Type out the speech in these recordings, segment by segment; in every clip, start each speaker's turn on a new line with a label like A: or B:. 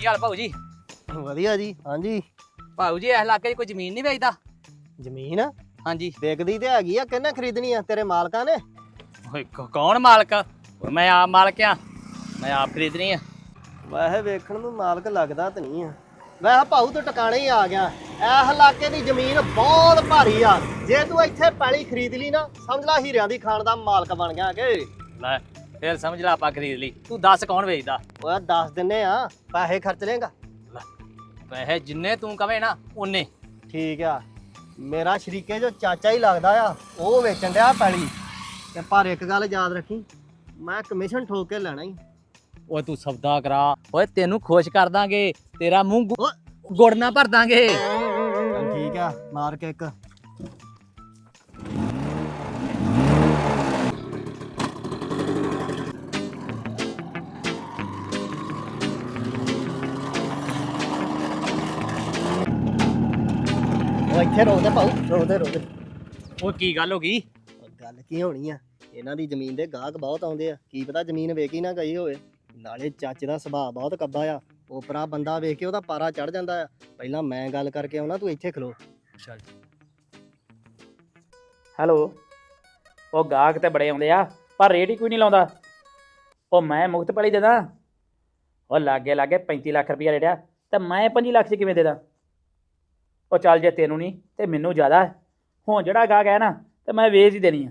A: ਕੀ ਹਾਲ ਭਾਊ ਜੀ?
B: ਵਧੀਆ ਜੀ ਹਾਂਜੀ।
A: ਭਾਊ ਜੀ ਇਸ ਇਲਾਕੇ 'ਚ ਕੋਈ ਜ਼ਮੀਨ ਨਹੀਂ ਵੇਚਦਾ?
B: ਜ਼ਮੀਨ?
A: ਹਾਂਜੀ।
B: ਵਿਕਦੀ ਤੇ ਹੈਗੀ ਆ ਕਿੰਨੇ ਖਰੀਦਣੀ ਆ ਤੇਰੇ ਮਾਲਕਾਂ ਨੇ?
A: ਓਏ ਕ- ਕੌਣ ਮਾਲਕ? ਆ? ਮੈਂ ਆਪ ਮਾਲਕ ਆ। ਮੈਂ ਆਪ ਖਰੀਦਣੀ ਆ।
B: ਵੈਸੇ ਵੇਖਣ ਨੂੰ ਮਾਲਕ ਲੱਗਦਾ ਤੇ ਨਹੀਂ ਆ। ਵੈਸੇ ਭਾਊ ਤੂੰ ਟਿਕਾਣੇ ਹੀ ਆ ਗਿਆ। ਇਹ ਇਲਾਕੇ ਦੀ ਜ਼ਮੀਨ ਬਹੁਤ ਭਾਰੀ ਆ। ਜੇ ਤੂੰ ਇੱਥੇ ਪੈਲੀ ਖਰੀਦ ਲਈ ਨਾ ਸਮਝ ਲੈ ਹੀਰਿਆਂ ਦੀ ਖਾਨ ਦਾ ਮਾਲਕ ਬਣ ਗਿਆ ਕਿ
A: ਲੈ ਫੇਰ ਸਮਝ ਲਾ ਆਪਾਂ ਖਰੀਦ ਲਈ। ਤੂੰ ਦੱਸ ਕੌਣ ਵੇਚਦਾ?
B: ਓਏ ਦੱਸ ਦਿੰਨੇ ਆ ਪੈਸੇ ਖਰਚ ਲੇਗਾ
A: ਪੈਸੇ ਜਿੰਨੇ ਤੂੰ ਕਵੇਂ ਨਾ ਉਨੇ
B: ਠੀਕ ਆ ਮੇਰਾ ਸ਼ਰੀਕੇ ਜੋ ਚਾਚਾ ਹੀ ਲੱਗਦਾ ਆ ਉਹ ਵੇਚਣ ਡਿਆ ਪੈਲੀ। ਤੇ ਪਰ ਇੱਕ ਗੱਲ ਯਾਦ ਰੱਖੀ ਮੈਂ ਕਮਿਸ਼ਨ ਠੋਕ ਕੇ ਲੈਣਾ ਹੀ
A: ਓਏ ਤੂੰ ਸੌਦਾ ਕਰਾ। ਓਏ ਤੈਨੂੰ ਖੁਸ਼ ਕਰ ਦਾਂਗੇ ਤੇਰਾ ਮੂੰਹ ਗੁ- ਗੁੜ ਨਾ ਭਰ ਦਾਂਗੇ।
B: ਚੱਲ ਠੀਕ ਆ ਮਾਰ ਕੇ ਇੱਕ। ਉਹ ਇੱਥੇ ਰੋਕਦੇ ਭਾਉ ਰੋਕਦੇ ਰੋਕਦੇ
A: ਓਏ ਕੀ ਗੱਲ ਹੋ ਗਈ?
B: ਉਹ ਗੱਲ ਕੀ ਹੋਣੀ ਆ? ਇਹਨਾਂ ਦੀ ਜ਼ਮੀਨ ਦੇ ਗਾਹਕ ਬਹੁਤ ਆਉਂਦੇ ਆ। ਕੀ ਪਤਾ ਜ਼ਮੀਨ ਵੇਖੀ ਨਾ ਗਈ ਹੋਵੇ। ਨਾਲੇ ਚਾਚੇ ਦਾ ਸੁਭਾਅ ਬਹੁਤ ਕੱਬਾ ਆ। ਉਪਰਾ ਬੰਦਾ ਵੇਖ ਕੇ ਉਹਦਾ ਪਾਰਾ ਚੜ ਜਾਂਦਾ ਆ। ਪਹਿਲਾਂ ਮੈਂ ਗੱਲ ਕਰਕੇ ਆਉਣਾ ਤੂੰ ਇੱਥੇ ਖਲੋ।
A: ਚੱਲ।
C: ਹੈਲੋ। ਉਹ ਗਾਹਕ ਤੇ ਬੜੇ ਆਉਂਦੇ ਆ ਪਰ ਰੇਟ ਹੀ ਕੋਈ ਨਹੀਂ ਲਾਉਂਦਾ। ਉਹ ਮੈਂ ਮੁਕਤ ਪਲੀ ਦੇ ਦਾਂ। ਉਹ ਲਾਗੇ ਲਾਗੇ 35 ਲੱਖ ਰੁਪਇਆ ਰੇੜਿਆ ਤੇ ਮੈਂ 5 ਲੱਖ ਚ ਕਿਵੇਂ ਦੇ ਦਾਂ? ਉਹ ਚੱਲ ਜੇ ਤੈਨੂੰ ਨਹੀਂ ਤੇ ਮੈਨੂੰ ਜ਼ਿਆਦਾ ਹੈ। ਹੁਣ ਜਿਹੜਾ ਗਾਹਕ ਹੈ ਨਾ ਤੇ ਮੈਂ ਵੇਚ ਹੀ ਦੇਣੀ ਆ।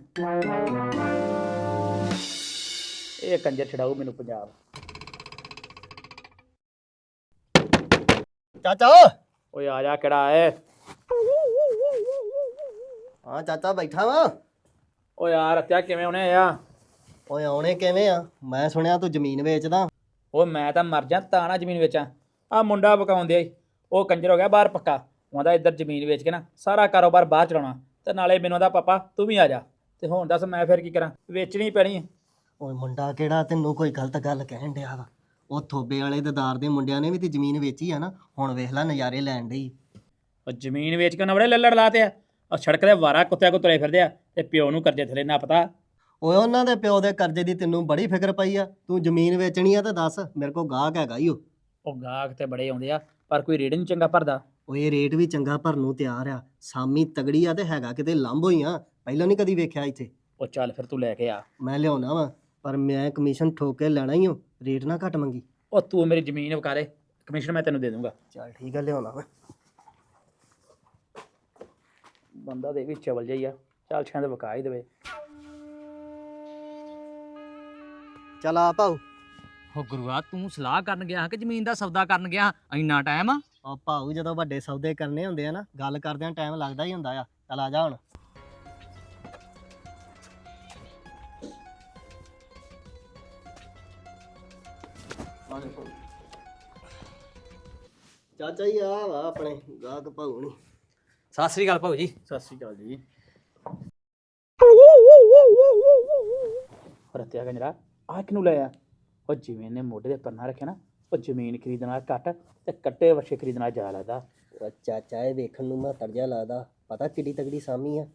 C: ਇਹ ਕੰਜਰ ਛਡਾਊ ਮੈਨੂੰ ਪੰਜਾਬ।
B: ਚਾਚਾ!
C: ਓਏ ਆ ਜਾ ਕਿਹੜਾ ਏ?
B: ਹਾਂ ਚਾਚਾ ਬੈਠਾ ਵਾ।
C: ਓ ਯਾਰ ਅੱਤਿਆ ਕਿਵੇਂ ਹੋਣੇ ਆ?
B: ਓਏ ਆਉਣੇ ਕਿਵੇਂ ਆ? ਮੈਂ ਸੁਣਿਆ ਤੂੰ ਜ਼ਮੀਨ ਵੇਚਦਾ।
C: ਓ ਮੈਂ ਤਾਂ ਮਰ ਜਾ ਤਾਂ ਨਾ ਜ਼ਮੀਨ ਵੇਚਾਂ। ਆ ਮੁੰਡਾ ਬਕਾਉਂਦੇ ਆ ਉਹ ਕੰਜਰ ਹੋ ਗਿਆ ਬਾਹਰ ਪੱਕਾ। ਉਹਦਾ ਇੱਧਰ ਜ਼ਮੀਨ ਵੇਚ ਕੇ ਨਾ ਸਾਰਾ ਕਾਰੋਬਾਰ ਬਾਹਰ ਚਲਾਉਣਾ ਤੇ ਨਾਲੇ ਮੈਨੂੰ ਦਾ ਪਾਪਾ ਤੂੰ ਵੀ ਆ ਜਾ। ਤੇ ਹੁਣ ਦੱਸ ਮੈਂ ਫਿਰ ਕੀ ਕਰਾਂ? ਵੇਚਣੀ ਪੈਣੀ ਹੈ
B: ਓਏ ਮੁੰਡਾ ਕਿਹੜਾ ਤੈਨੂੰ ਕੋਈ ਗਲਤ ਗੱਲ ਕਹਿਣ ਡਿਆ ਵਾ? ਉਹ ਥੋਬੇ ਵਾਲੇ ਦਦਾਰ ਦੇ ਮੁੰਡਿਆਂ ਨੇ ਵੀ ਤੇ ਜ਼ਮੀਨ ਵੇਚੀ ਆ ਨਾ। ਹੁਣ ਵੇਖ ਲੈ ਨਜ਼ਾਰੇ ਲੈਣ ਡਈ।
C: ਉਹ ਜ਼ਮੀਨ ਵੇਚ ਕੇ ਨਾ ਬੜੇ ਲੱਲੜ ਲਾਤੇ ਆ। ਉਹ ਸੜਕ ਦੇ ਵਾਰਾ ਕੁੱਤਿਆਂ ਕੋ ਤੁਰੇ ਫਿਰਦੇ ਆ ਤੇ ਪਿਓ ਨੂੰ ਕਰਜ਼ੇ ਥਲੇ ਨਾ ਪਤਾ।
B: ਓਏ ਉਹਨਾਂ ਦੇ ਪਿਓ ਦੇ ਕਰਜ਼ੇ ਦੀ ਤੈਨੂੰ ਬੜੀ ਫਿਕਰ ਪਈ ਆ। ਤੂੰ ਜ਼ਮੀਨ ਵੇਚਣੀ ਆ ਤਾਂ ਦੱਸ ਮੇਰੇ ਕੋਲ ਗਾਹਕ ਹੈਗਾ ਈ ਓ।
C: ਉਹ ਗਾਹਕ ਤੇ ਬੜੇ ਆਉਂਦੇ ਆ ਪਰ ਕੋਈ ਰੇਟ ਨਹੀਂ ਚੰਗਾ ਭਰਦਾ।
B: ਓਏ ਰੇਟ ਵੀ ਚੰਗਾ ਭਰਨ ਨੂੰ ਤਿਆਰ ਆ। ਸਾਮੀ ਤਗੜੀ ਆ ਤੇ ਹੈਗਾ ਕਿਤੇ ਲੰਬ ਹੋਈ ਆ ਪਹਿਲਾਂ ਨਹੀਂ ਕਦੀ ਵੇਖਿਆ ਇੱਥੇ।
C: ਉਹ ਚੱਲ ਫਿਰ ਤੂੰ ਲੈ ਕੇ ਆ।
B: ਮੈਂ ਲਿਆਉਣਾ ਵਾ ਪਰ ਮੈਂ ਕਮਿਸ਼ਨ ਠੋਕ ਕੇ ਲੈਣਾ ਹੀ ਓ। ਰੇਟ ਨਾ ਘੱਟ ਮੰਗੀ।
C: ਉਹ ਤੂੰ ਮੇਰੀ ਜ਼ਮੀਨ ਵਿਕਾ ਦੇ ਕਮਿਸ਼ਨ ਮੈਂ ਤੈਨੂੰ ਦੇ ਦੂੰਗਾ।
B: ਚੱਲ ਠੀਕ ਆ ਲਿਆਉਣਾ ਵਾ।
C: ਬੰਦਾ ਦੇ ਵੀ ਚਵਲ ਜਾਈਆ ਚੱਲ ਛਾਂ ਦੇ ਵਿਕਾ ਹੀ ਦੇਵੇ।
B: ਚੱਲ ਆ ਭਾਊ।
A: ਓ ਗੁਰੂਆ ਤੂੰ ਸਲਾਹ ਕਰਨ ਗਿਆ ਕਿ ਜ਼ਮੀਨ ਦਾ ਸੌਦਾ ਕਰਨ ਗਿਆ ਇੰਨਾ ਟਾਈਮ ਆ?
B: ਉਹ ਭਾਊ ਜਦੋਂ ਵੱਡੇ ਸੌਦੇ ਕਰਨੇ ਹੁੰਦੇ ਆ ਨਾ ਗੱਲ ਕਰਦਿਆਂ ਟਾਈਮ ਲੱਗਦਾ ਹੀ ਹੁੰਦਾ ਆ। ਚੱਲ ਆ ਜਾ ਹੁਣ। ਚਾਚਾ ਹੀ ਆ ਵਾ ਆਪਣੇ ਗਾਹਕ ਭਾਊ ਨਹੀਂ
A: ਸਤਿ ਸ੍ਰੀ ਅਕਾਲ ਭਾਊ ਜੀ।
C: ਸਤਿ ਸ਼੍ਰੀ ਅਕਾਲ ਜੀ। ਰਤਿਆ ਗੰਜਰਾ ਆ ਕਿਨੂੰ ਲਿਆ ਉਹ ਜਿਵੇਂ ਨੇ ਮੋਢੇ ਦੇ ਪੰਨਾ ਰੱਖਿਆ ਨਾ ਉਹ ਜ਼ਮੀਨ ਖਰੀਦਣਾ ਘੱਟ ਤੇ ਕੱਟੇ ਵਛੇ ਖਰੀਦਣਾ ਜ਼ਿਆਦਾ ਲੱਗਦਾ।
B: ਉਹ ਚਾਚਾ ਇਹ ਵੇਖਣ ਨੂੰ ਮੈਂ ਤਰਜਾ ਲੱਗਦਾ। ਪਤਾ ਕਿੱਡੀ ਤਗੜੀ ਸਾਮੀ ਆ।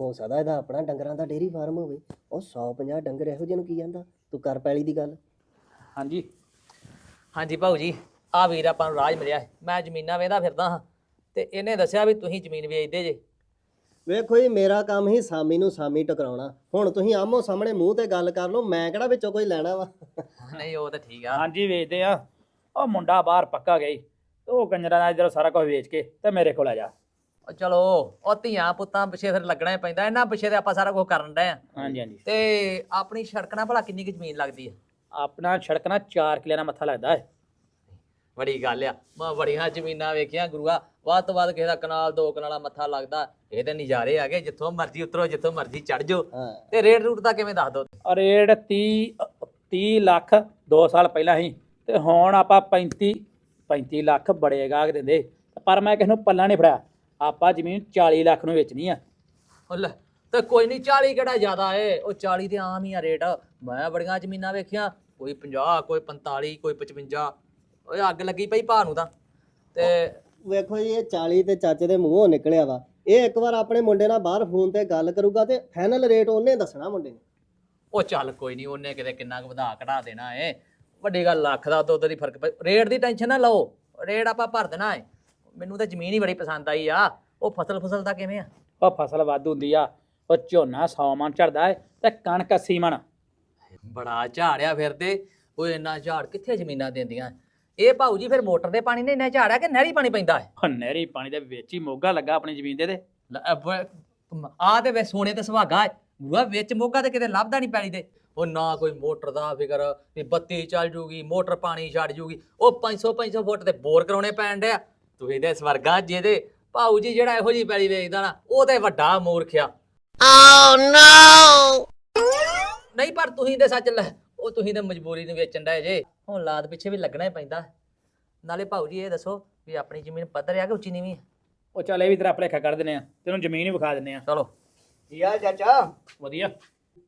B: ਹੋ ਸਕਦਾ ਇਹਦਾ ਆਪਣਾ ਡੰਗਰਾਂ ਦਾ ਡੇਰੀ ਫਾਰਮ ਹੋਵੇ। ਉਹ 150 ਡੰਗਰ ਇਹੋ ਜਿਹੇ ਨੂੰ ਕੀ ਜਾਂਦਾ? ਤੂੰ ਕਰ ਪੈਲੀ ਦੀ ਗੱਲ।
C: ਹਾਂਜੀ।
A: ਹਾਂਜੀ ਭਾਊ ਜੀ ਆ ਵੀਰ ਆਪਾਂ ਨੂੰ ਰਾਜ ਮਿਲਿਆ ਹੈ। ਮੈਂ ਜ਼ਮੀਨਾਂ ਵੇਂਦਾ ਫਿਰਦਾ ਹਾਂ ਤੇ ਇਹਨੇ ਦੱਸਿਆ ਵੀ ਤੁਸੀਂ ਜ਼ਮੀਨ ਵੇਚਦੇ ਜੇ।
B: ਵੇਖੋ ਜੀ ਮੇਰਾ ਕੰਮ ਹੀ ਸਾਮੀ ਨੂੰ ਸਾਮੀ ਟਕਰਾਉਣਾ। ਹੁਣ ਤੁਸੀਂ ਆਮੋ ਸਾਹਮਣੇ ਮੂੰਹ ਤੇ ਗੱਲ ਕਰ ਲਓ ਮੈਂ ਕਿਹੜਾ ਵਿੱਚੋਂ ਕੋਈ ਲੈਣਾ ਵਾ?
A: ਨਹੀਂ ਉਹ ਤਾਂ ਠੀਕ ਆ।
C: ਹਾਂਜੀ ਵੇਚਦੇ ਆ। ਉਹ ਮੁੰਡਾ ਬਾਹਰ ਪੱਕਾ ਗਈ ਉਹ ਕੰਜਰਾਂ ਦਾ ਜਦੋਂ ਸਾਰਾ ਕੁਝ ਵੇਚ ਕੇ ਤੇ ਮੇਰੇ ਕੋਲ ਆ ਜਾ।
A: ਉਹ ਚਲੋ ਉਹ ਧੀਆਂ ਪੁੱਤਾਂ ਪਿੱਛੇ ਫਿਰ ਲੱਗਣਾ ਹੀ ਪੈਂਦਾ। ਇਹਨਾਂ ਪਿੱਛੇ ਤੇ ਆਪਾਂ ਸਾਰਾ ਕੁਝ ਕਰਨ ਡਏ ਆ।
C: ਹਾਂਜੀ ਹਾਂਜੀ।
A: ਤੇ ਆਪਣੀ ਸੜਕ ਨਾਲ ਭਲਾ ਕਿੰਨੀ ਕੁ ਜ਼ਮੀਨ ਲੱਗਦੀ ਹੈ
C: ਆਪਣਾ ਸੜਕ ਨਾਲ 4 ਕਿਲੇ ਦਾ ਮੱਥਾ ਲੱਗਦਾ ਹੈ
A: ਬੜੀ ਗੱਲ ਆ। ਮੈਂ ਬੜੀਆਂ ਜ਼ਮੀਨਾਂ ਵੇਖੀਆਂ ਗੁਰੂਆ। ਵੱਧ ਤੋਂ ਵੱਧ ਕਿਸੇ ਦਾ ਕਨਾਲ ਦੋ ਕਨਾਲਾ ਮੱਥਾ ਲੱਗਦਾ। ਇਹ ਤੇ ਨਜ਼ਾਰੇ ਆ ਗਏ। ਜਿੱਥੋਂ ਮਰਜ਼ੀ ਉਤਰੋ ਜਿੱਥੋਂ ਮਰਜ਼ੀ ਚੜ ਜਾਓ। ਤੇ ਰੇਟ ਰੂਟ ਦਾ ਕਿਵੇਂ ਦੱਸ ਦੋ?
C: ਰੇਟ 30 30 ਲੱਖ 2 ਸਾਲ ਪਹਿਲਾਂ ਹੀ। ਤੇ ਹੁਣ ਆਪਾਂ 35 35 ਲੱਖ ਬੜੇ ਗਾਹਕ ਦਿੰਦੇ ਪਰ ਮੈਂ ਕਿਸ ਨੂੰ ਪੱਲਾ ਨਹੀਂ ਫੜਿਆ। ਆਪਾਂ ਜ਼ਮੀਨ 40 ਲੱਖ ਨੂੰ ਵੇਚਣੀ ਆ।
A: ਉਹ ਲੈ ਤੇ ਕੋਈ ਨਹੀਂ 40 ਕਿਹੜਾ ਜ਼ਿਆਦਾ ਏ? ਉਹ 40 ਤੇ ਆਮ ਹੀ ਆ ਰੇਟ। ਮੈਂ ਬੜੀਆਂ ਜ਼ਮੀਨਾਂ ਵੇਖੀਆਂ ਕੋਈ 50 ਕੋਈ 45 ਕੋਈ 55 ਓਏ ਅੱਗ ਲੱਗੀ ਪਈ ਭਾ ਨੂੰ ਤਾਂ। ਤੇ
B: ਵੇਖੋ ਜੀ ਇਹ 40 ਤੇ ਚਾਚੇ ਦੇ ਮੂੰਹੋਂ ਨਿਕਲਿਆ ਵਾ। ਇਹ ਇੱਕ ਵਾਰ ਆਪਣੇ ਮੁੰਡੇ ਨਾਲ ਬਾਹਰ ਫੋਨ ਤੇ ਗੱਲ ਕਰੂਗਾ ਤੇ ਫਾਈਨਲ ਰੇਟ ਉਹਨੇ ਦੱਸਣਾ ਮੁੰਡੇ ਨੇ।
A: ਉਹ ਚੱਲ ਕੋਈ ਨਹੀਂ ਉਹਨੇ ਕਿਤੇ ਕਿੰਨਾ ਕੁ ਵਧਾ ਘਟਾ ਦੇਣਾ ਏ। ਵੱਡੀ ਗੱਲ ਲੱਖ ਦਾ ਦੋ ਦੋ ਫ਼ਰਕ ਪੈ ਰੇਟ ਦੀ ਟੈਨਸ਼ਨ ਨਾ ਲਓ ਰੇਟ ਆਪਾਂ ਭਰ ਦੇਣਾ ਹੈ ਮੈਨੂੰ ਤਾਂ ਜ਼ਮੀਨ ਹੀ ਬੜੀ ਪਸੰਦ ਆਈ ਆ। ਉਹ ਫਸਲ ਫਸਲ ਦਾ ਕਿਵੇਂ ਆ?
C: ਉਹ ਫਸਲ ਵੱਧ ਹੁੰਦੀ ਆ ਉਹ ਝੋਨਾ 100 ਮਣ ਝੜਦਾ ਹੈ ਤੇ ਕਣਕ 80 ਮਣ।
A: ਬੜਾ ਝਾੜਿਆ ਫਿਰਦੇ ਉਹ ਇੰਨਾ ਝਾੜ ਕਿੱਥੇ ਜ਼ਮੀਨਾਂ ਦਿੰਦੀਆਂ? ਇਹ ਭਾਊ ਜੀ ਫਿਰ ਮੋਟਰ ਦੇ ਪਾਣੀ ਨੇ ਇੰਨਾ ਝਾੜਿਆ ਕਿ ਨਹਿਰੀ ਪਾਣੀ ਪੈਂਦਾ ਹੈ
C: ਉਹ ਨਹਿਰੀ ਪਾਣੀ ਦੇ ਵਿੱਚ ਹੀ ਮੋਗਾ ਲੱਗਾ ਆਪਣੀ ਜ਼ਮੀਨ ਦੇ ਤੇ।
A: ਆ ਤੇ ਵੇ ਸੋਨੇ ਤੇ ਸੁਹਾਗਾ ਹੈ ਬੂਆ ਵਿੱਚ ਮੋਗਾ ਤੇ ਕਿਤੇ ਲੱਭਦਾ ਨਹੀਂ ਪੈਲੀ ਦੇ ਉਹ ਨਾ ਕੋਈ ਮੋਟਰ ਦਾ ਫਿਕਰ ਵੀ ਬੱਤੀ ਚੱਲ ਜੂਗੀ ਮੋਟਰ ਪਾਣੀ ਛੱਡ ਜੂਗੀ ਉਹ 500 500 ਫੁੱਟ ਤੇ ਬੋਰ ਕਰਾਉਣੇ ਪੈਣ ਡਿਆ। ਤੁਸੀਂ ਦੇ ਸਵਰਗਾ ਜਿਹਦੇ ਭਾਊ ਜੀ ਜਿਹੜਾ ਇਹੋ ਜੀ ਪੈਲੀ ਵੇਚਦਾ ਨਾ ਉਹ ਤੇ ਵੱਡਾ ਮੂਰਖ ਆ ਨਹੀਂ ਪਰ ਤੁਸੀਂ ਤੇ ਸੱਚ ਲੈ ਉਹ ਤੁਸੀਂ ਤੇ ਮਜਬੂਰੀ ਨੂੰ ਵੇਚਣ ਦਾ ਜੇ। ਹੁਣ ਲਾਦ ਪਿੱਛੇ ਵੀ ਲੱਗਣਾ ਹੀ ਪੈਂਦਾ। ਨਾਲੇ ਭਾਊ ਜੀ ਇਹ ਦੱਸੋ ਵੀ ਆਪਣੀ ਜ਼ਮੀਨ ਪੱਧਰ ਆ ਕਿ ਉੱਚੀ ਨੀਵੀਂ ਆ?
C: ਉਹ ਚੱਲ ਇਹ ਵੀ ਤੇਰਾ ਭਲੇਖਾ ਕੱਢ ਦਿੰਨੇ ਆ ਤੈਨੂੰ ਜ਼ਮੀਨ ਹੀ ਵਿਖਾ ਦਿੰਨੇ ਆ।
A: ਚਲੋ।
D: ਯਾ ਚਾਚਾ?
C: ਵਧੀਆ।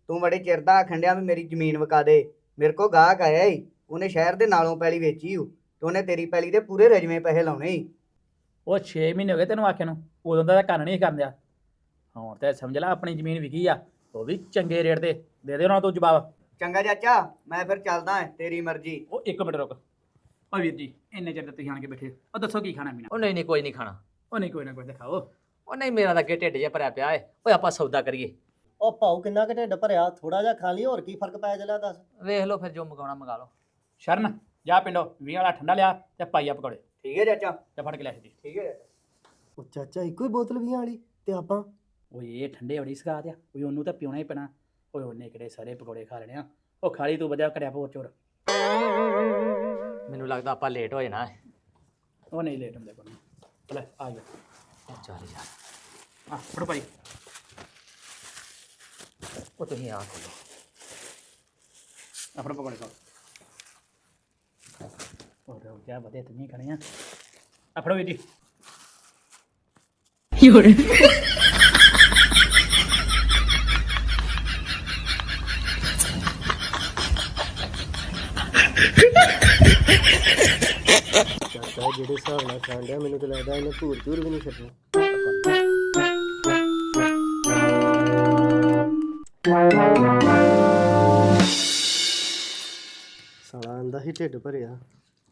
D: ਤੂੰ ਬੜੇ ਚਿਰ ਦਾ ਆਖਣ ਡਿਆ ਵੀ ਮੇਰੀ ਜ਼ਮੀਨ ਵਿਕਾ ਦੇ। ਮੇਰੇ ਕੋ ਗਾਹਕ ਆਇਆ ਈ। ਉਹਨੇ ਸ਼ਹਿਰ ਦੇ ਨਾਲੋਂ ਪੈਲੀ ਵੇਚੀ ਹੂ ਤੇ ਉਹਨੇ ਤੇਰੀ ਪੈਲੀ ਦੇ ਪੂਰੇ ਰਜਵੇਂ ਪੈਸੇ ਲਾਉਣੇ ਈ।
C: ਉਹ 6 ਮਹੀਨੇ ਹੋ ਗਏ ਤੈਨੂੰ ਆਖਿਆ ਨੂੰ। ਉਦੋਂ ਦਾ ਤਾਂ ਕੰਨ ਨਹੀਂ ਕਰਦਿਆ ਹੁਣ ਤੇ ਸਮਝ ਲੈ ਆਪਣੀ ਜ਼ਮੀਨ ਵਿਕੀ ਆ। ਉਹ ਵੀ ਚੰਗੇ ਰੇਟ ਤੇ ਦੇ ਦੇ ਉਹਨਾਂ ਤੋਂ ਜਵਾਬ।
D: ਚੰਗਾ ਚਾਚਾ ਮੈਂ ਫਿਰ ਚੱਲਦਾ ਆਂ ਤੇਰੀ ਮਰਜ਼ੀ।
C: ਉਹ ਇੱਕ ਮਿੰਟ ਰੁਕ। ਉਹ ਵੀਰ ਜੀ ਇੰਨੇ ਚਿਰ ਤੇ ਤੁਸੀਂ ਆਣ ਕੇ ਬੈਠੇ ਉਹ ਦੱਸੋ ਕੀ ਖਾਣਾ ਪੀਣਾ
A: ਉਹ ਨਹੀਂ ਨਹੀਂ ਕੋਈ ਨਹੀਂ ਖਾਣਾ।
C: ਉਹ ਨਹੀਂ ਕੋਈ ਨਾ ਕੋਈ ਦਿਖਾਓ।
A: ਉਹ ਨਹੀਂ ਮੇਰਾ ਤਾਂ ਅੱਗੇ ਢਿੱਡ ਜਿਹਾ ਭਰਿਆ ਪਿਆ ਏ। ਓਏ ਆਪਾਂ ਸੌਦਾ ਕਰੀਏ।
B: ਉਹ ਭਾਉ ਕਿੰਨਾ ਕੁ ਢਿੱਡ ਭਰਿਆ ਥੋੜਾ ਜਿਹਾ ਖਾ ਲਈ ਹੋਰ ਕੀ ਫ਼ਰਕ ਪੈ ਜਲਾ ਦੱਸ?
A: ਵੇਖ ਲਓ ਫਿਰ ਜੋ ਮੰਗਾਉਣਾ ਮੰਗਾ ਲਓ।
C: ਸ਼ਰਨ ਜਾ ਪਿੰਡੋਂ 20 ਵਾਲਾ ਠੰਡਾ ਲਿਆ ਤੇ ਪਾਈਆ ਪਕੌੜੇ।
D: ਠੀਕ ਹੈ ਚਾਚਾ।
C: ਤੇ ਫੜ ਕੇ ਲੈ ਜੀ।
D: ਠੀਕ ਹੈ ਚਾਚਾ।
B: ਉਹ ਚਾਚਾ ਇੱਕੋ ਹੀ ਬੋਤਲ ਵੀਆਂ ਵਾਲੀ ਤੇ ਆਪਾਂ?
C: ਓਏ ਇਹ ਠੰਡੇ ਬੜੀ ਸਗਾਤ ਆ। ਓਏ ਉਹਨੂੰ ਤਾਂ ਪਿਉਣਾ ਹੀ ਪੈਣਾ। ਓਏ ਉਹਨੇ ਕਿਹੜੇ ਸਾਰੇ ਪਕੌੜੇ ਖਾ ਲੈਣੇ ਆ। ਉਹ ਖਾਲੀ ਤੂੰ ਵਧਿਆ ਕਰਿਆ ਪੋਰ ਚੋਰ।
A: ਮੈਨੂੰ ਲੱਗਦਾ ਆਪਾਂ ਲੇਟ ਹੋ ਜਾਣਾ ਹੈ
C: ਉਹ ਨਹੀਂ ਲੇਟ ਹੁੰਦੇ ਕੋਲ ਲੈ ਆ ਗਿਆ
A: ਚੱਲ ਯਾਰ।
C: ਆ ਫੜੋ ਭਾਈ।
A: ਉਹ ਤੁਸੀਂ ਆ ਖੋਲੋ
C: ਆ ਫੜੋ ਪਕੌੜੇ ਖਾਓ। ਉਹ ਰੋ ਕਿਆ ਵਧੇ ਤੁਸੀਂ ਖਾਣੇ ਆ। ਆ ਫੜੋ ਵੀਰ ਜੀ।
B: ਚਾਚਾ ਜਿਹੜੇ ਹਿਸਾਬ ਨਾਲ ਖਾਣ ਡਿਆ ਮੈਨੂੰ ਤਾਂ ਲੱਗਦਾ ਇਹਨੇ ਭੂਰ ਚੂਰ ਵੀ ਨਹੀਂ ਛੱਡਣਾ। ਸਾਲਾ ਆਂਦਾ ਹੀ ਢਿੱਡ ਭਰਿਆ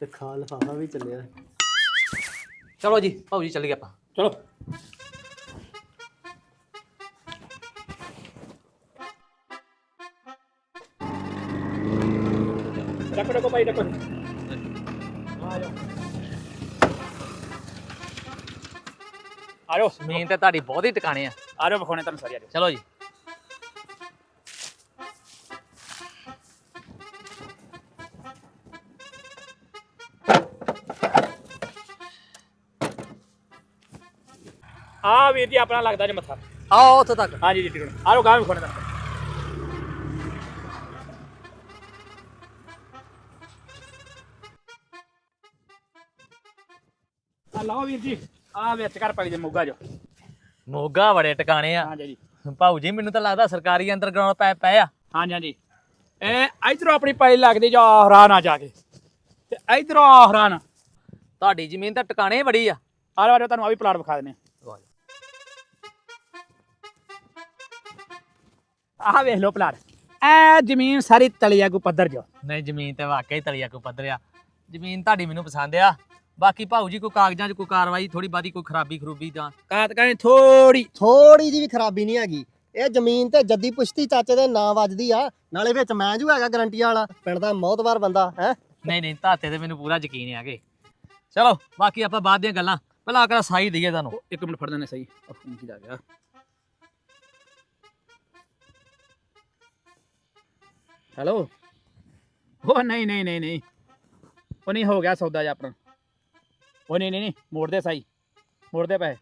B: ਤੇ ਖਾ ਲਫਾਫਾ ਵੀ ਚੱਲਿਆ।
A: ਚਲੋ ਜੀ ਭਾਊ ਜੀ ਚੱਲੀਏ ਆਪਾਂ।
C: ਚਲੋ। ਰੱਖੋ ਰੱਖੋ ਭਾਈ ਰੱਖੋ ਆ ਜਾਓ ਆ ਜਾਓ।
A: ਜ਼ਮੀਨ ਤੇ ਤੁਹਾਡੀ ਬਹੁਤ ਹੀ ਟਿਕਾਣੇ ਆ।
C: ਆ ਜਾਓ ਵਿਖਾਉਣੇ ਤੁਹਾਨੂੰ ਸਾਰੀ ਆ ਜਾਓ।
A: ਚਲੋ ਜੀ।
C: ਵੀਰ ਜੀ ਆਪਣਾ ਲੱਗਦਾ ਜੇ ਮੱਥਾ।
A: ਆਓ ਉੱਥੋਂ ਤੱਕ।
C: ਹਾਂਜੀ ਜੀ ਟਿਕਣ ਆ ਜਾਓ ਗਾਂ ਵਿਖਾਉਣੇ ਤੁਹਾਨੂੰ ਆ ਲਓ ਵੀਰ ਜੀ ਆ ਵਿੱਚ ਕਰ ਪਾਈ ਦੇ ਮੋਗਾ ਜੋ।
A: ਮੋਗਾ ਬੜੇ ਟਿਕਾਣੇ ਆ।
C: ਹਾਂਜੀ ਜੀ।
A: ਭਾਊ ਜੀ ਮੈਨੂੰ ਤਾਂ ਲੱਗਦਾ ਸਰਕਾਰੀ ਅੰਡਰਗਰਾਉਂਡ ਪੈ ਪਏ ਆ।
C: ਹਾਂਜੀ ਹਾਂਜੀ। ਇਹ ਇਧਰੋਂ ਆਪਣੀ ਪਾਈ ਲੱਗਦੀ ਜਾ ਹਰਾਨ ਜਾ ਕੇ। ਤੇ ਇਧਰੋਂ ਹਰਾਨ
A: ਤੁਹਾਡੀ ਜ਼ਮੀਨ ਤਾਂ ਟਿਕਾਣੇ ਬੜੀ ਆ।
C: ਆ ਲਓ ਤੁਹਾਨੂੰ ਆ ਵੀ ਪਲਾਟ ਵਿਖਾ ਦਿੰਦੇ ਆ ਆਹ ਵੇਖ ਲਓ ਪਲਾਟ। ਐ ਜ਼ਮੀਨ ਸਾਰੀ ਤਲੀਆ ਕੋ ਪੱਧਰ ਜੋ।
A: ਨਹੀਂ ਜ਼ਮੀਨ ਤੇ ਵਾਕਈ ਤਲੀਆ ਕੋ ਪੱਧਰ ਆ। ਜ਼ਮੀਨ ਤੁਹਾਡੀ ਮੈਨੂੰ ਪਸੰਦ ਆ। ਬਾਕੀ ਭਾਊ ਜੀ ਕੋਈ ਕਾਗਜ਼ਾਂ 'ਚ ਕੋਈ ਕਾਰਵਾਈ ਥੋੜੀ ਬਾਦੀ ਕੋਈ ਖਰਾਬੀ ਖਰੂਬੀ ਜਾਂ
C: ਕਾਤ ਕਹਿੰਦੇ ਥੋੜੀ
B: ਥੋੜੀ ਜੀ ਵੀ ਖਰਾਬੀ ਨਹੀਂ ਹੈਗੀ। ਇਹ ਜ਼ਮੀਨ ਤੇ ਜੱਦੀ ਪੁਸ਼ਤੀ ਚਾਚੇ ਦੇ ਨਾਂ ਵੱਜਦੀ ਆ। ਨਾਲੇ ਵਿੱਚ ਮੈਂ ਜੂ ਹੈਗਾ ਗਰੰਟੀ ਵਾਲਾ। ਪਿੰਡ ਦਾ ਮੌਤਵਾਰ ਬੰਦਾ ਹੈ?
A: ਨਹੀਂ ਨਹੀਂ ਤਾਤੇ ਤੇ ਮੈਨੂੰ ਪੂਰਾ ਯਕੀਨ ਹੈਗੇ ਚਲੋ ਬਾਕੀ ਆਪਾਂ ਬਾਅਦ ਦੀਆਂ ਗੱਲਾਂ। ਪਹਿਲਾਂ ਆਕਰਾ ਸਾਈ ਦਈਏ ਤੁਹਾਨੂੰ।
C: ਇੱਕ ਮਿੰਟ ਫੜ ਦਿੰਦੇ ਸਹੀ। ਫੋਨ ਕੀ ਆ ਗਿਆ। ਹੈਲੋ। ਉਹ ਨਹੀਂ ਨਹੀਂ ਨਹੀਂ ਨਹੀਂ। ਉਹ ਨਹੀਂ ਹੋ ਗਿਆ ਸੌਦਾ ਜੀ ਆਪਣਾ। ਉਹ ਨਹੀਂ ਨਹੀਂ ਨਹੀਂ ਮੋੜਦੇ ਸਾਈ। ਮੋੜਦੇ ਪਏ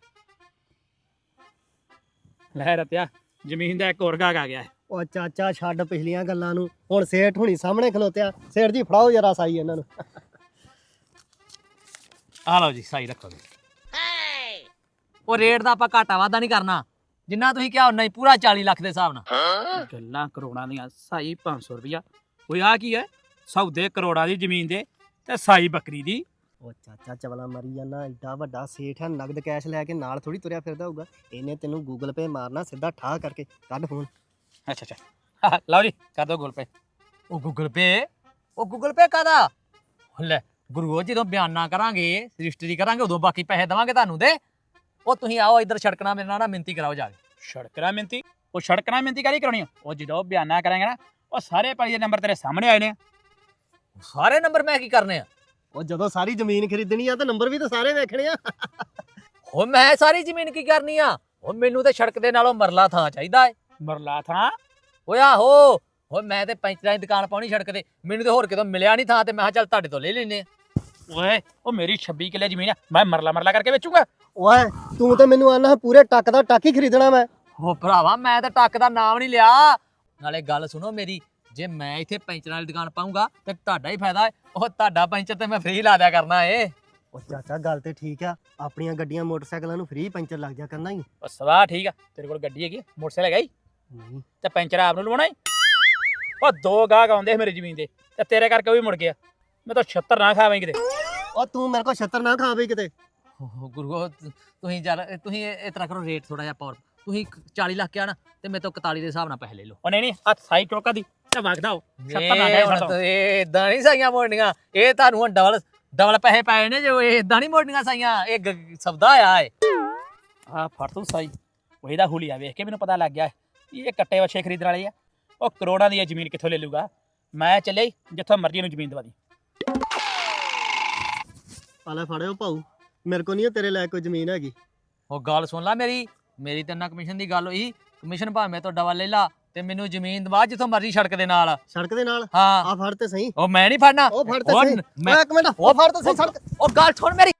C: ਲੈ ਰਤਿਆ ਜ਼ਮੀਨ ਦਾ ਇੱਕ ਹੋਰ ਗਾਹਕ ਆ ਗਿਆ।
B: ਉਹ ਚਾਚਾ ਛੱਡ ਪਿਛਲੀਆਂ ਗੱਲਾਂ ਨੂੰ। ਹੁਣ ਸੇਠ ਹੁਣੀ ਸਾਹਮਣੇ ਖਲੋਤਿਆ। ਸੇਠ ਜੀ ਫੜਾਓ ਜਰਾ ਸਾਈ ਇਹਨਾਂ ਨੂੰ।
A: ਆ ਲਓ ਜੀ ਸਾਈ ਰੱਖੋ ਜੀ। ਉਹ ਰੇਟ ਦਾ ਆਪਾਂ ਘਾਟਾ ਵਾਧਾ ਨਹੀਂ ਕਰਨਾ। ਜਿੰਨਾ ਤੁਸੀਂ ਕਿਹਾ ਉਹਨਾਂ ਹੀ ਪੂਰਾ 40 ਲੱਖ ਦੇ ਹਿਸਾਬ ਨਾਲ।
C: ਗੱਲਾਂ ਕਰੋੜਾਂ ਦੀਆਂ ਸਾਈ 500 ਰੁਪਇਆ ਓਏ ਆ ਕੀ ਹੈ? ਸੌਦੇ ਕਰੋੜਾਂ ਦੀ ਜ਼ਮੀਨ ਦੇ ਤੇ ਸਾਈ ਬੱਕਰੀ ਦੀ।
B: ਉਹ ਚਾਚਾ ਚਵਲਾ ਮਰੀ ਜਾਂਦਾ ਐਡਾ ਵੱਡਾ ਸੇਠ ਹੈ ਨਗਦ ਕੈਸ਼ ਲੈ ਕੇ ਨਾਲ ਥੋੜੀ ਤੁਰਿਆ ਫਿਰਦਾ ਹੋਊਗਾ। ਇਹਨੇ ਤੈਨੂੰ ਗੂਗਲ ਪੇ ਮਾਰਨਾ ਸਿੱਧਾ ਠਾਹ ਕਰਕੇ ਕੱਢ ਫੋਨ
C: ਅੱਛਾ ਅੱਛਾ। ਲਓ ਜੀ ਕਰ ਦੋ ਗੋਲ ਪੇ
A: ਉਹ ਗੂਗਲ ਪੇ ਉਹ ਗੂਗਲ ਪੇ ਕਾਦਾ ਲੈ ਗੁਰੂ ਜਦੋਂ ਬਿਆਨਾ ਕਰਾਂਗੇ ਰਜਿਸਟਰੀ ਕਰਾਂਗੇ ਉਦੋਂ ਬਾਕੀ ਪੈਸੇ ਦੇਵਾਂਗੇ ਤੁਹਾਨੂੰ ਦੇ। ਉਹ ਤੁਸੀਂ ਆਓ ਇੱਧਰ ਛੜਕਣਾ ਮੇਰੇ ਨਾਲ ਨਾ ਮਿੰਤੀ ਕਰਾਓ ਜਾ ਕੇ।
C: ਸੜਕਣਾ ਮਿੰਤੀ? ਉਹ ਸੜਕਣਾ ਮਿੰਤੀ ਕਾਹਦੀ ਕਰਾਉਣੀ ਆ? ਉਹ ਜਦੋਂ ਬਿਆਨਾ ਕਰਾਂਗੇ ਨਾ ਉਹ ਸਾਰੇ ਪੈਲੀ ਦੇ ਨੰਬਰ ਤੇਰੇ ਸਾਹਮਣੇ ਆਏ ਨੇ।
A: ਸਾਰੇ ਨੰਬਰ ਮੈਂ ਕੀ ਕਰਨੇ ਆ?
B: ਉਹ ਜਦੋਂ ਸਾਰੀ ਜ਼ਮੀਨ ਖਰੀਦਣੀ ਆ ਤਾਂ ਨੰਬਰ ਵੀ ਤਾਂ ਸਾਰੇ ਵੇਖਣੇ ਆ।
A: ਉਹ ਮੈਂ ਸਾਰੀ ਜ਼ਮੀਨ ਕੀ ਕਰਨੀ ਆ? ਉਹ ਮੈਨੂੰ ਤੇ ਸੜਕ ਦੇ ਨਾਲੋਂ ਮਰਲਾ ਥਾਂ ਚਾਹੀਦਾ ਏ।
C: ਮਰਲਾ ਥਾਂ?
A: ਓਏ ਆਹੋ ਓਏ ਮੈਂ ਤੇ ਪੈਂਚਰਾਂ ਦੀ ਦੁਕਾਨ ਪਾਉਣੀ ਸੜਕ ਤੇ। ਮੈਨੂੰ ਤੇ ਹੋਰ ਕਿਤੋਂ ਮਿਲਿਆ ਨਹੀਂ ਥਾਂ ਤੇ ਮੈਂ ਕਿਹਾ ਚੱਲ ਤੁਹਾਡੇ ਤੋਂ ਲੈ ਲੈਨੇ ਆ।
C: ਓਏ ਉਹ ਮੇਰੀ 26 ਕਿੱਲੇ ਜ਼ਮੀਨ ਆ ਮੈਂ ਮਰਲਾ ਮਰਲਾ ਕਰਕੇ ਵੇਚੂਗਾ।
B: ਓਏ ਤੂੰ ਤਾਂ ਮੈਨੂੰ ਆਨਾ ਪੂਰੇ ਟੱਕ ਦਾ ਟੱਕ ਹੀ ਖਰੀਦਣਾ ਮੈਂ।
A: ਉਹ ਭਰਾਵਾ ਮੈਂ ਤਾਂ ਟੱਕ ਦਾ ਨਾਮ ਨਹੀਂ ਲਿਆ। ਨਾਲੇ ਗੱਲ ਸੁਣੋ ਮੇਰੀ ਜੇ ਮੈਂ ਇੱਥੇ ਪੈਂਚਰਾਂ ਵਾਲੀ ਦੁਕਾਨ ਪਾਉਂਗਾ ਤੇ ਤੁਹਾਡਾ ਹੀ ਫਾਇਦਾ ਏ ਉਹ ਤੁਹਾਡਾ ਪੈਂਚਰ ਤੇ ਮੈਂ ਫ੍ਰੀ ਲਾ ਦਿਆ ਕਰਨਾ ਏ।
B: ਉਹ ਚਾਚਾ ਗੱਲ ਤੇ ਠੀਕ ਆ ਆਪਣੀਆਂ ਗੱਡੀਆਂ ਮੋਟਰਸਾਈਕਲਾਂ ਨੂੰ ਫ੍ਰੀ ਪੈਂਚਰ ਲੱਗ ਜਾ ਕਰਨਾ ਹੀ
C: ਉਹ ਸਵਾਹ ਠੀਕ ਆ ਤੇਰੇ ਕੋਲ ਗੱਡੀ ਹੈਗੀ ਆ, ਮੋਟਰਸਾਈਕਲ ਹੈਗਾ ਈ।
B: ਨਹੀਂ।
C: ਤੇ ਪੈਂਚਰ ਆਪ ਨੂੰ ਲਵਾਉਣਾ ਈ। ਉਹ ਦੋ ਗਾਹਕ ਆਉਂਦੇ ਸੀ ਮੇਰੀ ਜ਼ਮੀਨ ਦੇ ਤੇ ਤੇਰੇ ਕਰਕੇ ਉਹ ਵੀ ਮੁੜ ਗਿਆ। ਮੈਂ ਤਾਂ 76 ਨਾ ਖਾਵੇਂ ਕਿਤੇ।
B: ਉਹ ਤੂੰ ਮੇਰੇ ਕੋਲ 76 ਨਾ ਖਾ ਬਈ ਕਿਤੇ।
A: ਓਹ ਗੁਰੂ ਤੁਸੀਂ ਚੱਲ ਤੁਸੀਂ ਇਹ ਇਸ ਤਰ੍ਹਾਂ ਕਰੋ ਰੇਟ ਥੋੜਾ ਜਿਹਾ ਪਾਵਰ ਤੁਸੀਂ 40 ਲੱਖ ਕਿਹਾ ਨਾ ਤੇ ਮੇਰੇ ਤੋਂ 41 ਦੇ ਹਿਸਾਬ ਨਾਲ ਪੈਸੇ ਲੈ ਲਓ।
C: ਉਹ ਨਹੀਂ ਨਹੀਂ ਆ ਸਾਈ ਚੋਕਾ ਦੀ ਤੇ ਵਗਦਾ ਉਹ 76 ਨਾ
A: ਇਹ
C: ਗਏ
A: ਹੁਣ ਤਾਂ। ਇਹ ਇਦਾਂ ਨਹੀਂ ਸਾਈਆਂ ਮੋੜਨੀਆਂ। ਇਹ ਤੁਹਾਨੂੰ ਹੁਣ ਡਬਲ ਡਬਲ ਪੈਸੇ ਪਾਏ ਨੇ ਜੋ ਇਹ ਇਦਾਂ ਨਹੀਂ ਮੋੜਨੀਆਂ ਸਾਈਆਂ। ਇਹ ਗ- ਸੌਦਾ ਆ ਏ।
C: ਆ ਫੜ ਤੂੰ ਸਾਈ। ਉਹ ਇਹਦਾ ਹੁਲੀਆ ਵੇਖ ਕੇ ਮੈਨੂੰ ਪਤਾ ਲੱਗ ਗਿਆ ਇਹ ਕੱਟੇ ਵਛੇ ਖਰੀਦਣ ਵਾਲੇ ਆ। ਉਹ ਕਰੋੜਾਂ ਦੀ ਇਹ ਜ਼ਮੀਨ ਕਿੱਥੋਂ ਲੈ ਲੂਗਾ ਮੈਂ ਚੱਲਿਆ ਈ, ਜਿੱਥੋਂ ਮਰਜ਼ੀ ਨੂੰ ਜ਼ਮੀਨ ਦਵਾ ਦੀ।
B: ਪਾਲੇ ਫੜਿਓ ਭਾਊ ਮੇਰੇ ਕੋਲ ਨਹੀਂ ਤੇਰੇ ਲੈ ਕੋਈ ਜ਼ਮੀਨ ਹੈਗੀ
A: ਉਹ ਗੱਲ ਸੁਣ ਲੈ ਮੇਰੀ ਮੇਰੀ ਤੇ ਨਾ ਕਮਿਸ਼ਨ ਦੀ ਗੱਲ ਹੋਈ ਕਮਿਸ਼ਨ ਭਾਵੇਂ ਤੋਂ ਡਬਲ ਲੈ ਲਾ ਤੇ ਮੈਨੂੰ ਜ਼ਮੀਨ ਦਵਾ ਜਿੱਥੋਂ ਮਰਜ਼ੀ ਸੜਕ ਦੇ ਨਾਲ
B: ਸੜਕ ਦੇ ਨਾਲ
A: ਹਾਂ
B: ਆ ਫੜ ਤੇ ਸਹੀ
A: ਉਹ ਮੈਂ ਨਹੀਂ ਫੜਨਾ
B: ਉਹ ਫੜ ਤੇ
A: ਉਹ
B: ਸਹੀ
A: ਮੈਂ-
B: ਇੱਕ ਮਿੰਟ ਉਹ ਫੜ ਤੇ ਸਹੀ ਸੜਕ
A: ਉਹ ਗੱਲ ਸੁਣ ਮੇਰੀ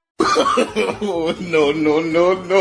E: Oh, no, no, no, no.